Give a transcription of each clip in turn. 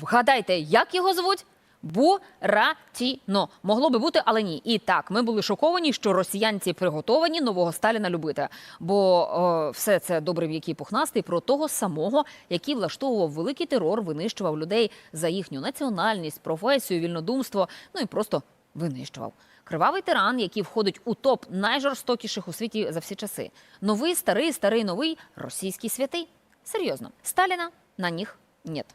Вгадайте, як його звуть? Буратіно. Могло би бути, але ні. І так, ми були шоковані, що росіянці приготовані нового Сталіна любити. Бо е, все це добре м'який пухнастий про того самого, який влаштовував великий терор, винищував людей за їхню національність, професію, вільнодумство, ну і просто винищував. Кривавий тиран, який входить у топ найжорстокіших у світі за всі часи. Новий, старий, старий, новий російський святий. Серйозно, Сталіна на них нет.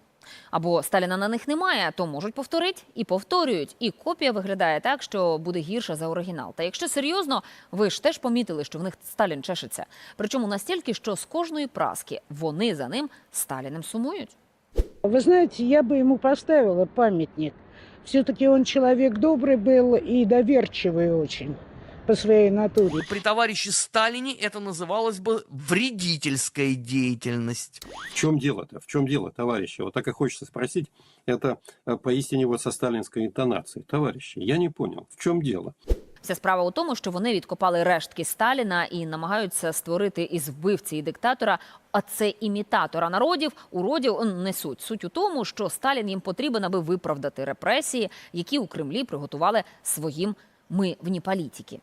Або Сталіна на них немає, то можуть повторити і повторюють. І копія виглядає так, що буде гірша за оригінал. Та якщо серйозно, ви ж теж помітили, що в них Сталін чешеться. Причому настільки, що з кожної праски вони за ним Сталіним сумують. Вы знаете, я бы ему поставила памятник. Все-таки он человек добрый был и доверчивый очень по своей натуре. При товарище Сталине это называлось бы вредительская деятельность. В чем дело-то? В чем дело, товарищи? Вот так и хочется спросить. Это э, поистине вот со сталинской интонацией. Товарищи, я не понял, в чем дело? Вся справа у тому, що вони відкопали рештки Сталіна і намагаються створити із вбивці і диктатора, а це імітатора народів, уродів он не суть. Суть у тому, що Сталін їм потрібен, аби виправдати репресії, які у Кремлі приготували своїм ми вні політики.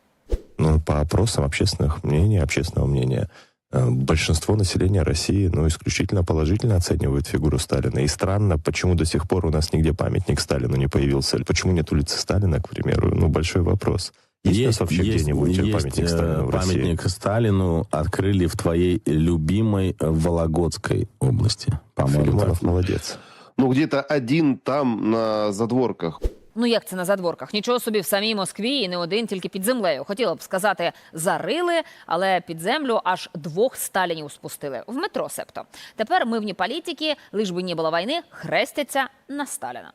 По опросам общественных мнений, общественного мнения, э, большинство населения России, ну, исключительно положительно оценивают фигуру Сталина. И странно, почему до сих пор у нас нигде памятник Сталину не появился. Почему нет улицы Сталина, к примеру? Ну, большой вопрос. Есть, у нас вообще где-нибудь есть, памятник э, Сталину в России? памятник Сталину открыли в твоей любимой э, Вологодской области. По-моему, Филимонов молодец. Ну, где-то один там на задворках. Ну як це на задворках? Нічого собі в самій Москві і не один тільки під землею. Хотіла б сказати, зарили, але під землю аж двох сталінів спустили в метро. Себто тепер мивні політики, лиш би не було війни, хрестяться на Сталіна.